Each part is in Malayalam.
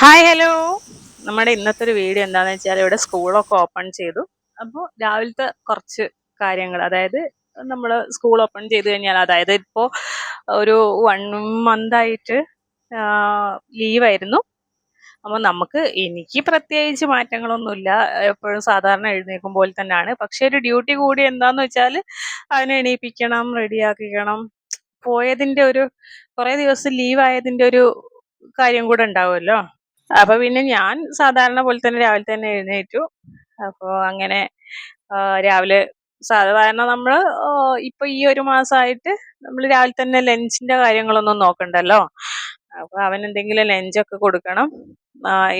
ഹായ് ഹലോ നമ്മുടെ ഇന്നത്തെ ഒരു വീഡിയോ എന്താണെന്ന് വെച്ചാൽ ഇവിടെ സ്കൂളൊക്കെ ഓപ്പൺ ചെയ്തു. അപ്പോൾ രാവിലത്തെ കുറച്ച് കാര്യങ്ങൾ. അതായത് നമ്മൾ സ്കൂൾ ഓപ്പൺ ചെയ്ത് കഴിഞ്ഞാൽ അതായത് ഇപ്പോൾ ഒരു വൺ മന്ത് ആയിട്ട് ലീവായിരുന്നു അപ്പോൾ നമുക്ക് എനിക്ക് പ്രത്യേകിച്ച് മാറ്റങ്ങളൊന്നുമില്ല. എപ്പോഴും സാധാരണ എഴുന്നേൽക്കും പോലെ തന്നെയാണ്. പക്ഷെ ഒരു ഡ്യൂട്ടി കൂടി എന്താന്ന് വെച്ചാൽ അതിനെ എണീപ്പിക്കണം റെഡിയാക്കിക്കണം പോയതിന്റെ ഒരു കുറേ ദിവസം ലീവായതിന്റെ ഒരു കാര്യം കൂടെ ഉണ്ടാവുമല്ലോ. അപ്പൊ പിന്നെ ഞാൻ സാധാരണ പോലെ തന്നെ രാവിലെ തന്നെ എഴുന്നേറ്റു. അപ്പോ അങ്ങനെ രാവിലെ സാധാരണ നമ്മൾ ഇപ്പൊ ഈ ഒരു മാസമായിട്ട് നമ്മൾ രാവിലെ തന്നെ ലഞ്ചിന്റെ കാര്യങ്ങളൊന്നും നോക്കണ്ടല്ലോ? അപ്പൊ അവൻ എന്തെങ്കിലും ലഞ്ചൊക്കെ കൊടുക്കണം.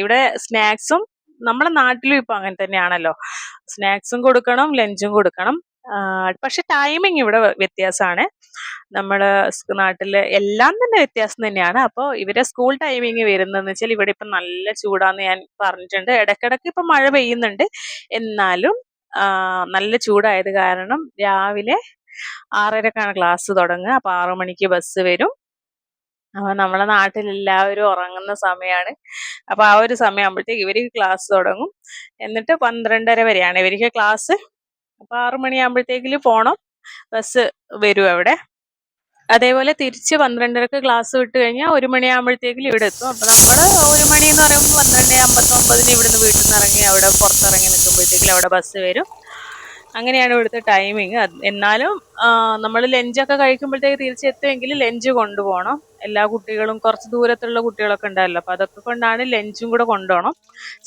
ഇവിടെ സ്നാക്സും നമ്മുടെ നാട്ടിലും ഇപ്പൊ അങ്ങനെ തന്നെയാണല്ലോ. സ്നാക്സും കൊടുക്കണം ലഞ്ചും കൊടുക്കണം. പക്ഷെ ടൈമിങ് ഇവിടെ വ്യത്യാസമാണ്. നമ്മുടെ സ് നാട്ടിൽ എല്ലാം തന്നെ വ്യത്യാസം തന്നെയാണ്. അപ്പോൾ ഇവരെ സ്കൂൾ ടൈമിങ് വരുന്നതെന്ന് വെച്ചാൽ ഇവിടെ ഇപ്പം നല്ല ചൂടാന്ന് ഞാൻ പറഞ്ഞിട്ടുണ്ട്. ഇടക്കിടക്ക് ഇപ്പം മഴ പെയ്യുന്നുണ്ട്. എന്നാലും നല്ല ചൂടായത് കാരണം രാവിലെ ആറരക്കാണ് ക്ലാസ് തുടങ്ങുക. അപ്പോൾ ആറു മണിക്ക് ബസ് വരും. അപ്പൊ നമ്മളെ നാട്ടിൽ എല്ലാവരും ഉറങ്ങുന്ന സമയമാണ്. അപ്പൊ ആ ഒരു സമയമാകുമ്പോഴത്തേക്ക് ഇവർക്ക് ക്ലാസ് തുടങ്ങും. എന്നിട്ട് പന്ത്രണ്ടര വരെയാണ് ഇവർക്ക് ക്ലാസ് അപ്പൊ ആറു മണിയാകുമ്പോഴത്തേക്കിൽ പോണം. ബസ് വരും അവിടെ. അതേപോലെ തിരിച്ച് പന്ത്രണ്ടരക്ക് ക്ലാസ് വിട്ട് കഴിഞ്ഞാൽ ഒരു മണിയാകുമ്പോഴത്തേക്കും ഇവിടെ എത്തും. അപ്പൊ നമ്മൾ ഒരു മണി എന്ന് പറയുമ്പോൾ പന്ത്രണ്ട് അമ്പത്തൊമ്പതിന് ഇവിടുന്ന് വീട്ടിൽ നിന്ന് ഇറങ്ങി അവിടെ പുറത്തിറങ്ങി നിൽക്കുമ്പോഴത്തേക്കും അവിടെ ബസ് വരും. അങ്ങനെയാണ് ഇവിടുത്തെ ടൈമിങ് എന്നാലും നമ്മൾ ലഞ്ചൊക്കെ കഴിക്കുമ്പോഴത്തേക്ക് തിരിച്ചെത്തുമെങ്കിൽ ലഞ്ച് കൊണ്ടുപോകണം. എല്ലാ കുട്ടികളും കുറച്ച് ദൂരത്തുള്ള കുട്ടികളൊക്കെ ഉണ്ടാവല്ലോ. അപ്പൊ അതൊക്കെ കൊണ്ടാണ് ലഞ്ചും കൂടെ കൊണ്ടുപോകണം.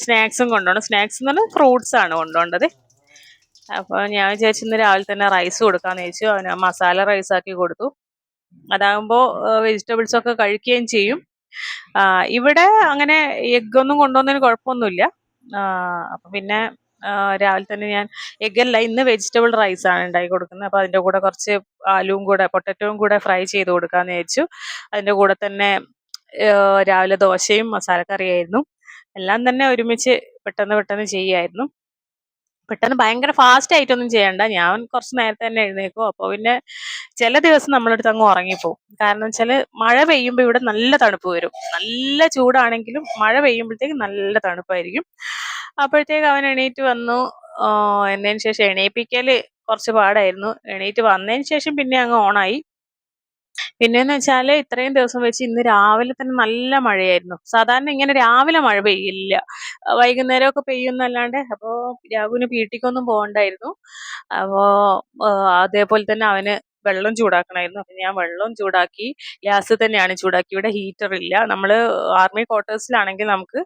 സ്നാക്സും കൊണ്ടുപോകണം. സ്നാക്സ് എന്ന് പറഞ്ഞാൽ ഫ്രൂട്ട്സ് ആണ് കൊണ്ടുപോകേണ്ടത്. അപ്പോൾ ഞാൻ വിചാരിച്ചു ഇന്ന് രാവിലെ തന്നെ റൈസ് കൊടുക്കാന്ന് ചോദിച്ചു അവന് മസാല റൈസ് ആക്കി കൊടുത്തു. അതാകുമ്പോൾ വെജിറ്റബിൾസ് ഒക്കെ കഴിക്കുകയും ചെയ്യും. ഇവിടെ അങ്ങനെ എഗ് ഒന്നും കൊണ്ടുവന്നതിന് കുഴപ്പമൊന്നുമില്ല. അപ്പൊ പിന്നെ രാവിലെ തന്നെ ഞാൻ എഗ് അല്ല ഇന്ന് വെജിറ്റബിൾ റൈസ് ആണ് ഉണ്ടാക്കി കൊടുക്കുന്നത്. അപ്പൊ അതിന്റെ കൂടെ കുറച്ച് ആലുവും കൂടെ പൊട്ടറ്റോയും കൂടെ ഫ്രൈ ചെയ്ത് കൊടുക്കാന്ന് വിചാരിച്ചു. അതിന്റെ കൂടെ തന്നെ രാവിലെ ദോശയും മസാലക്കറിയായിരുന്നു. എല്ലാം തന്നെ ഒരുമിച്ച് പെട്ടെന്ന് പെട്ടെന്ന് ചെയ്യായിരുന്നു. പെട്ടെന്ന് ഭയങ്കര ഫാസ്റ്റ് ആയിട്ടൊന്നും ചെയ്യണ്ട. ഞാൻ കുറച്ച് നേരത്തെ തന്നെ എഴുന്നേക്കും അപ്പോൾ പിന്നെ ചില ദിവസം നമ്മളടുത്ത് അങ്ങ് ഉറങ്ങിപ്പോവും. കാരണം വെച്ചാൽ മഴ പെയ്യുമ്പോൾ ഇവിടെ നല്ല തണുപ്പ് വരും. നല്ല ചൂടാണെങ്കിലും മഴ പെയ്യുമ്പോഴത്തേക്ക് നല്ല തണുപ്പായിരിക്കും. അപ്പോഴത്തേക്ക് അവൻ എണീറ്റ് വന്നു. എന്നതിന് ശേഷം എണീപ്പിക്കൽ കുറച്ച് പാടായിരുന്നു. എണീറ്റ് വന്നതിന് ശേഷം പിന്നെ അങ്ങ് ഓണായി പിന്നെന്ന് വെച്ചാൽ ഇത്രയും ദിവസം വെച്ച് ഇന്ന് രാവിലെ തന്നെ നല്ല മഴയായിരുന്നു. സാധാരണ ഇങ്ങനെ രാവിലെ മഴ പെയ്യില്ല. വൈകുന്നേരമൊക്കെ പെയ്യുന്നല്ലാണ്ട് അപ്പോ രാഹുവിന് പീട്ടിക്കൊന്നും പോകണ്ടായിരുന്നു. അപ്പോ അതേപോലെ തന്നെ അവന് വെള്ളം ചൂടാക്കണമായിരുന്നു. അപ്പൊ ഞാൻ വെള്ളം ചൂടാക്കി ഗ്യാസ് തന്നെയാണ് ചൂടാക്കി. ഇവിടെ ഹീറ്റർ ഇല്ല. നമ്മൾ ആർമി ക്വാർട്ടേഴ്സിലാണെങ്കിൽ നമുക്ക്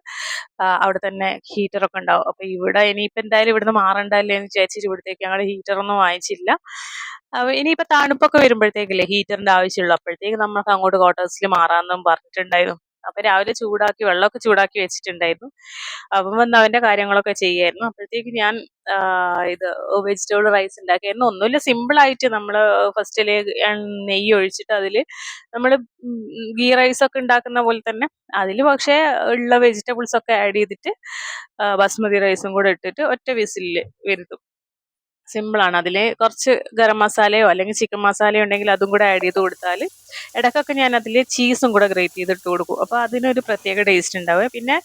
അവിടെ തന്നെ ഹീറ്റർ ഒക്കെ ഉണ്ടാവും. അപ്പൊ ഇവിടെ ഇനിയിപ്പോ എന്തായാലും ഇവിടുന്ന് മാറണ്ടല്ലേ എന്ന് വിചാരിച്ചിട്ട് ഇവിടത്തേക്ക് ഞങ്ങൾ ഹീറ്റർ ഒന്നും വാങ്ങിച്ചില്ല. അപ്പൊ ഇനിയിപ്പോ തണുപ്പൊക്കെ വരുമ്പോഴത്തേക്കില്ലേ ഹീറ്ററിന്റെ ആവശ്യമുള്ളപ്പോഴത്തേക്ക് നമുക്ക് അങ്ങോട്ട് ക്വാർട്ടേഴ്സിൽ മാറാമെന്നും പറഞ്ഞിട്ടുണ്ടായിരുന്നു. അപ്പൊ രാവിലെ ചൂടാക്കി വെള്ളമൊക്കെ ചൂടാക്കി വെച്ചിട്ടുണ്ടായിരുന്നു. അപ്പം വന്ന് അവന്റെ കാര്യങ്ങളൊക്കെ ചെയ്യായിരുന്നു അപ്പോഴത്തേക്ക് ഞാൻ ഇത് വെജിറ്റബിൾ റൈസ് ഉണ്ടാക്കിയായിരുന്നു. ഒന്നുമില്ല സിമ്പിൾ ആയിട്ട് നമ്മൾ ഫസ്റ്റിൽ നെയ്യ് ഒഴിച്ചിട്ട് അതിൽ നമ്മൾ ഗീ റൈസ് ഒക്കെ ഉണ്ടാക്കുന്ന പോലെ തന്നെ അതിൽ പക്ഷേ ഉള്ള വെജിറ്റബിൾസ് ഒക്കെ ആഡ് ചെയ്തിട്ട് ബസ്മതി റൈസും കൂടെ ഇട്ടിട്ട് ഒറ്റ വിസിലിൽ വരുത്തും സിമ്പിൾ ആണ്. അതിൽ കുറച്ച് ഗരം മസാലയോ അല്ലെങ്കിൽ ചിക്കൻ മസാലയോ ഉണ്ടെങ്കിൽ അതും കൂടെ ആഡ് ചെയ്ത് കൊടുത്താൽ ഇടയ്ക്കൊക്കെ ഞാൻ അതിൽ ചീസും കൂടെ ഗ്രേറ്റ് ചെയ്തിട്ട് കൊടുക്കും. അപ്പോൾ അതിനൊരു പ്രത്യേക ടേസ്റ്റ് ഉണ്ടാവും. പിന്നെ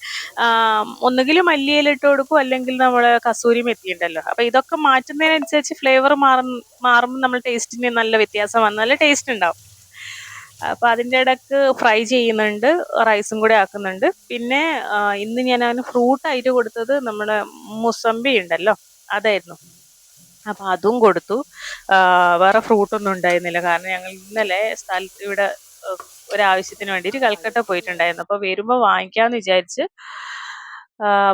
ഒന്നുകിൽ മല്ലിയിലിട്ട് കൊടുക്കും. അല്ലെങ്കിൽ നമ്മൾ കസൂരി മെത്തി ഉണ്ടല്ലോ. അപ്പോൾ ഇതൊക്കെ മാറ്റുന്നതിനനുസരിച്ച് ഫ്ലേവർ മാറും മാറുമ്പോൾ നമ്മൾ ടേസ്റ്റിന് നല്ല വ്യത്യാസം വന്ന് നല്ല ടേസ്റ്റ് ഉണ്ടാവും. അപ്പോൾ അതിന്റെ ഇടയ്ക്ക് ഫ്രൈ ചെയ്യുന്നുണ്ട്. റൈസും കൂടെ ആക്കുന്നുണ്ട്. പിന്നെ ഇന്ന് ഞാൻ അവന് ഫ്രൂട്ടായിട്ട് കൊടുത്തത് നമ്മുടെ മുസമ്പി ഉണ്ടല്ലോ. അതായിരുന്നു. അപ്പൊ അതും കൊടുത്തു. വേറെ ഫ്രൂട്ട് ഒന്നും ഉണ്ടായിരുന്നില്ല. കാരണം ഞങ്ങൾ ഇന്നലെ സ്ഥലത്ത് ഇവിടെ ഒരാവശ്യത്തിന് വേണ്ടിയിട്ട് കൽക്കട്ട പോയിട്ടുണ്ടായിരുന്നു. അപ്പൊ വരുമ്പോ വാങ്ങിക്കാന്ന് വിചാരിച്ച്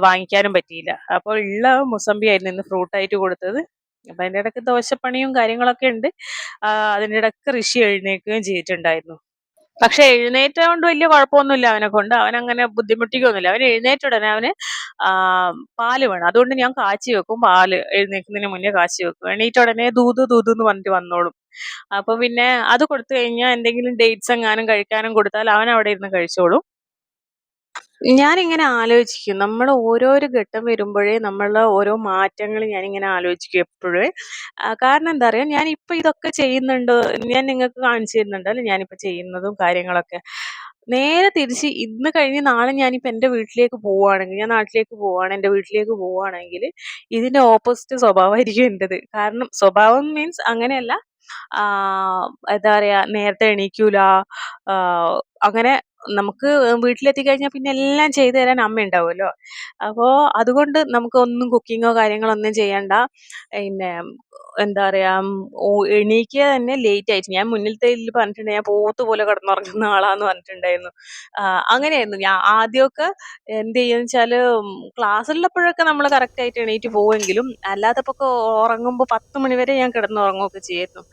വാങ്ങിക്കാനും പറ്റിയില്ല. അപ്പോൾ ഉള്ള മുസമ്പി ആയിരുന്നു ഇന്ന് ഫ്രൂട്ടായിട്ട് കൊടുത്തത്. അപ്പൊ അതിന്റെ ഇടയ്ക്ക് ദോശപ്പണിയും കാര്യങ്ങളൊക്കെ ഉണ്ട്. അതിന്റെ ഇടയ്ക്ക് ഋഷി എഴുന്നേൽക്കുകയും ചെയ്തിട്ടുണ്ടായിരുന്നു. പക്ഷെ എഴുന്നേറ്റ കൊണ്ട് വലിയ കുഴപ്പമൊന്നുമില്ല അവനെ കൊണ്ട്. അവൻ അങ്ങനെ ബുദ്ധിമുട്ടിക്കൊന്നുമില്ല. അവൻ എഴുന്നേറ്റ ഉടനെ അവന് പാൽ വേണം. അതുകൊണ്ട് ഞാൻ കാച്ചി വെക്കും. പാൽ എഴുന്നേൽക്കുന്നതിന് മുന്നേ കാച്ചി വെക്കും. എണീറ്റ ഉടനെ ദൂത് ദൂത് എന്ന് പറഞ്ഞിട്ട് വന്നോളും. അപ്പൊ പിന്നെ അത് കൊടുത്തു കഴിഞ്ഞാൽ എന്തെങ്കിലും ഡേറ്റ്സ് എങ്ങാനും കഴിക്കാനും കൊടുത്താൽ അവൻ അവിടെ ഇരുന്ന് കഴിച്ചോളും. ഞാനിങ്ങനെ ആലോചിക്കും. നമ്മൾ ഓരോരോ ഘട്ടം വരുമ്പോഴേ നമ്മളെ ഓരോ മാറ്റങ്ങൾ ഞാൻ ഇങ്ങനെ ആലോചിക്കും എപ്പോഴും. കാരണം എന്താ പറയാ ഞാനിപ്പോ ഇതൊക്കെ ചെയ്യുന്നുണ്ട്? ഞാൻ നിങ്ങൾക്ക് കാണിച്ചു തരുന്നുണ്ട് അല്ലെ? ഞാനിപ്പോ ചെയ്യുന്നതും കാര്യങ്ങളൊക്കെ. നേരെ തിരിച്ച് ഇന്ന് കഴിഞ്ഞ് നാളെ ഞാനിപ്പോ എന്റെ വീട്ടിലേക്ക് പോവാണെങ്കിൽ ഞാൻ നാട്ടിലേക്ക് പോവാണ് എന്റെ വീട്ടിലേക്ക് പോവാണെങ്കിൽ ഇതിന്റെ ഓപ്പോസിറ്റ് സ്വഭാവമായിരിക്കും എന്റേത് കാരണം സ്വഭാവം മീൻസ് അങ്ങനെയല്ല. ആഹ് എന്താ പറയാ? നേരത്തെ എണീക്കൂല. അങ്ങനെ നമുക്ക് വീട്ടിലെത്തി കഴിഞ്ഞാൽ പിന്നെ എല്ലാം ചെയ്തു തരാൻ അമ്മ ഉണ്ടാവുമല്ലോ. അപ്പോൾ അതുകൊണ്ട് നമുക്ക് ഒന്നും കുക്കിങ്ങോ കാര്യങ്ങളോ ഒന്നും ചെയ്യണ്ട. പിന്നെ എന്താ പറയാ എണീക്കുക തന്നെ ലേറ്റ് ആയിട്ട്. ഞാൻ മുന്നിൽ തൈലിൽ പറഞ്ഞിട്ടുണ്ട് ഞാൻ പോത്ത് പോലെ കിടന്നുറങ്ങുന്ന ആളാന്ന് പറഞ്ഞിട്ടുണ്ടായിരുന്നു. അങ്ങനെയായിരുന്നു. ഞാൻ ആദ്യമൊക്കെ എന്ത് ചെയ്യുന്ന വെച്ചാൽ ക്ലാസ്സിലുള്ളപ്പോഴൊക്കെ നമ്മൾ കറക്റ്റ് ആയിട്ട് എണീറ്റ് പോവെങ്കിലും അല്ലാത്തപ്പോ ഉറങ്ങുമ്പോൾ പത്ത് മണി വരെ ഞാൻ കിടന്നുറങ്ങുകയൊക്കെ ചെയ്യായിരുന്നു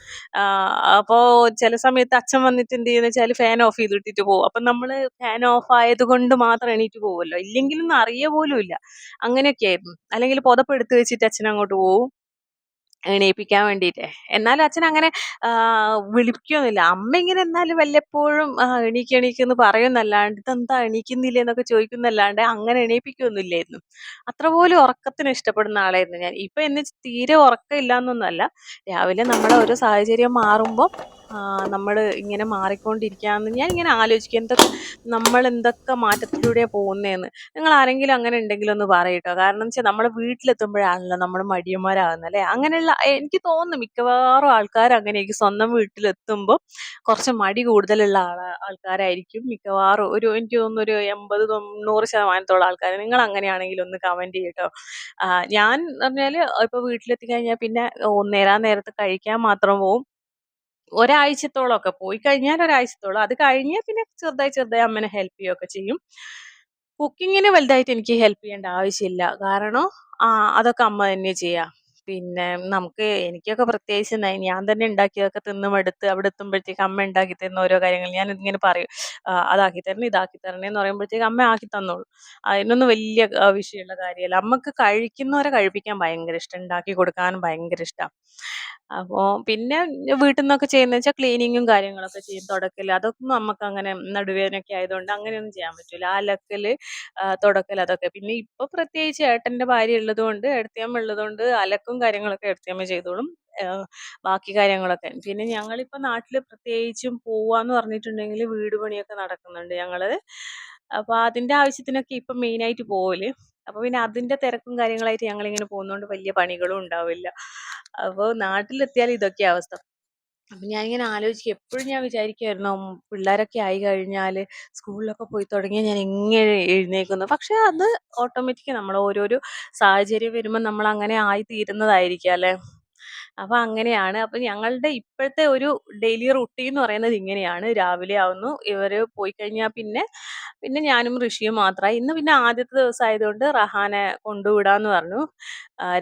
അപ്പോൾ അപ്പോ ചില സമയത്ത് അച്ഛൻ വന്നിട്ട് എന്ത് ചെയ്യുന്ന വെച്ചാൽ ഫാൻ ഓഫ് ചെയ്തിട്ടിട്ട് പോകും. അപ്പൊ നമ്മൾ ഫാൻ ഓഫ് ആയത് കൊണ്ട് മാത്രം എണീറ്റ് പോകുമല്ലോ ഇല്ലെങ്കിലും അറിയ പോലും ഇല്ല അങ്ങനെയൊക്കെ ആയിരുന്നു. അല്ലെങ്കിൽ പുതപ്പ് എടുത്ത് വെച്ചിട്ട് അച്ഛൻ അങ്ങോട്ട് പോകും. എണീപ്പിക്കാൻ വേണ്ടിയിട്ട് എന്നാലും അച്ഛൻ അങ്ങനെ വിളിപ്പിക്കൊന്നുമില്ല അമ്മ ഇങ്ങനെ എന്നാലും വല്ലപ്പോഴും എണീക്ക് എണീക്ക് പറയുന്നല്ലാണ്ട് ഇതെന്താ എണീക്കുന്നില്ലേ എന്നൊക്കെ ചോദിക്കുന്നല്ലാണ്ട് അങ്ങനെ എണീപ്പിക്കൊന്നുമില്ലായിരുന്നു. അത്ര പോലും ഉറക്കത്തിന് ഇഷ്ടപ്പെടുന്ന ആളായിരുന്നു ഞാൻ. ഇപ്പൊ എന്നെ തീരെ ഉറക്കം ഇല്ലാന്നൊന്നല്ല രാവിലെ നമ്മുടെ ഓരോ സാഹചര്യം മാറുമ്പോൾ നമ്മൾ ഇങ്ങനെ മാറിക്കൊണ്ടിരിക്കുകയാണെന്ന് ഞാൻ ഇങ്ങനെ ആലോചിക്കും എന്തൊക്കെ നമ്മൾ എന്തൊക്കെ മാറ്റത്തിലൂടെ പോകുന്നതെന്ന് നിങ്ങൾ ആരെങ്കിലും അങ്ങനെ ഉണ്ടെങ്കിലും ഒന്ന് പറയട്ടോ. കാരണം വെച്ചാൽ നമ്മുടെ വീട്ടിലെത്തുമ്പോഴാണല്ലോ നമ്മൾ മടിയന്മാരാകുന്നത് അല്ലേ? അങ്ങനെയുള്ള എനിക്ക് തോന്നുന്നു മിക്കവാറും ആൾക്കാർ അങ്ങനെയായിരിക്കും. സ്വന്തം വീട്ടിലെത്തുമ്പോൾ കുറച്ച് മടി കൂടുതലുള്ള ആളാ ആൾക്കാരായിരിക്കും മിക്കവാറും. ഒരു എനിക്ക് തോന്നുന്നു ഒരു എൺപത് തൊണ്ണൂറ് ശതമാനത്തോളം ആൾക്കാർ നിങ്ങൾ അങ്ങനെയാണെങ്കിൽ ഒന്ന് കമന്റ് ചെയ്യട്ടോ. ഞാൻ പറഞ്ഞാൽ ഇപ്പൊ വീട്ടിലെത്തി കഴിഞ്ഞാൽ പിന്നെ നേരാ നേരത്ത് കഴിക്കാൻ മാത്രം പോവും. ഒരാഴ്ചത്തോളമൊക്കെ പോയി കഴിഞ്ഞാൽ ഒരാഴ്ചത്തോളം. അത് കഴിഞ്ഞാൽ പിന്നെ ചെറുതായി ചെറുതായി അമ്മനെ ഹെൽപ്പ് ചെയ്യുകയൊക്കെ ചെയ്യും. കുക്കിങ്ങിന് വലുതായിട്ട് എനിക്ക് ഹെൽപ്പ് ചെയ്യേണ്ട ആവശ്യമില്ല. കാരണം അതൊക്കെ അമ്മ തന്നെ ചെയ്യാ. പിന്നെ നമുക്ക് എനിക്കൊക്കെ പ്രത്യേകിച്ച് ഞാൻ തന്നെ ഉണ്ടാക്കിയതൊക്കെ തിന്നും എടുത്ത് അവിടെ എത്തുമ്പോഴത്തേക്ക് അമ്മ ഉണ്ടാക്കി തരുന്ന ഓരോ കാര്യങ്ങൾ ഞാൻ ഇങ്ങനെ പറയും. അതാക്കി തരണേ ഇതാക്കി തരണേ എന്ന് പറയുമ്പോഴത്തേക്ക് അമ്മ ആക്കി തന്നോളൂ. അതിനൊന്നും വലിയ വിഷയമുള്ള കാര്യമല്ല. അമ്മയ്ക്ക് കഴിക്കുന്നവരെ കഴിപ്പിക്കാൻ ഭയങ്കര ഇഷ്ടം. ഉണ്ടാക്കി കൊടുക്കാൻ ഭയങ്കര ഇഷ്ടം. അപ്പോ പിന്നെ വീട്ടിൽ നിന്നൊക്കെ ചെയ്യുന്ന വെച്ചാൽ ക്ലീനിങ്ങും കാര്യങ്ങളൊക്കെ ചെയ്യും. തുടക്കൽ അതൊന്നും നമുക്ക് അങ്ങനെ നടുവേദനയൊക്കെ ആയതുകൊണ്ട് അങ്ങനെയൊന്നും ചെയ്യാൻ പറ്റൂല. അലക്കൽ ആ, തുടക്കൽ അതൊക്കെ. പിന്നെ ഇപ്പൊ പ്രത്യേകിച്ച് ഏട്ടന്റെ ഭാര്യ ഉള്ളത് കൊണ്ട് ഏടത്തിയമ്മ ഉള്ളത് കൊണ്ട് അലക്കും കാര്യങ്ങളൊക്കെ ഏടത്തിയമ്മ ചെയ്തോളും. ബാക്കി കാര്യങ്ങളൊക്കെ. പിന്നെ ഞങ്ങളിപ്പോ നാട്ടിൽ പ്രത്യേകിച്ചും പോവാന്ന് പറഞ്ഞിട്ടുണ്ടെങ്കിൽ വീട് പണിയൊക്കെ നടക്കുന്നുണ്ട് ഞങ്ങൾ. അപ്പൊ അതിന്റെ ആവശ്യത്തിനൊക്കെ ഇപ്പൊ മെയിൻ ആയിട്ട് പോവൽ. അപ്പൊ പിന്നെ അതിന്റെ തിരക്കും കാര്യങ്ങളായിട്ട് ഞങ്ങൾ ഇങ്ങനെ പോകുന്നോണ്ട് വലിയ പണികളും ഉണ്ടാവില്ല. അപ്പൊ നാട്ടിലെത്തിയാൽ ഇതൊക്കെ അവസ്ഥ. അപ്പൊ ഞാനിങ്ങനെ ആലോചിക്കും എപ്പോഴും ഞാൻ വിചാരിക്കുമായിരുന്നു പിള്ളേരൊക്കെ ആയി കഴിഞ്ഞാൽ സ്കൂളിലൊക്കെ പോയി തുടങ്ങിയാൽ ഞാൻ എങ്ങനെ എഴുന്നേക്കുന്നു. പക്ഷെ അത് ഓട്ടോമാറ്റിക് നമ്മൾ ഓരോരോ സാഹചര്യം വരുമ്പോൾ നമ്മൾ അങ്ങനെ ആയി തീരുന്നതായിരിക്കും അല്ലെ? അപ്പൊ അങ്ങനെയാണ്. അപ്പൊ ഞങ്ങളുടെ ഇപ്പോഴത്തെ ഒരു ഡെയിലി റുട്ടീൻ എന്ന് പറയുന്നത് ഇങ്ങനെയാണ്. രാവിലെ ആവുന്നു ഇവർ പോയി കഴിഞ്ഞാൽ പിന്നെ പിന്നെ ഞാനും ഋഷിയും മാത്രമായി ഇന്ന് പിന്നെ ആദ്യത്തെ ദിവസം ആയതുകൊണ്ട് റഹാനെ കൊണ്ടുവിടാന്ന് പറഞ്ഞു.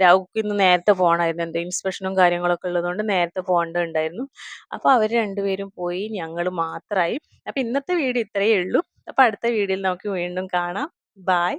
രാഹുക്ക് ഇന്ന് നേരത്തെ പോകണമായിരുന്നു എന്തോ ഇൻസ്പെക്ഷനും കാര്യങ്ങളൊക്കെ ഉള്ളതുകൊണ്ട് നേരത്തെ പോകേണ്ടതുണ്ടായിരുന്നു. അപ്പോൾ അവർ രണ്ടുപേരും പോയി ഞങ്ങൾ മാത്രമായി അപ്പൊ ഇന്നത്തെ വീഡിയോ ഇത്രയേ ഉള്ളൂ. അപ്പൊ അടുത്ത വീഡിയോയിൽ നമുക്ക് വീണ്ടും കാണാം. ബായ്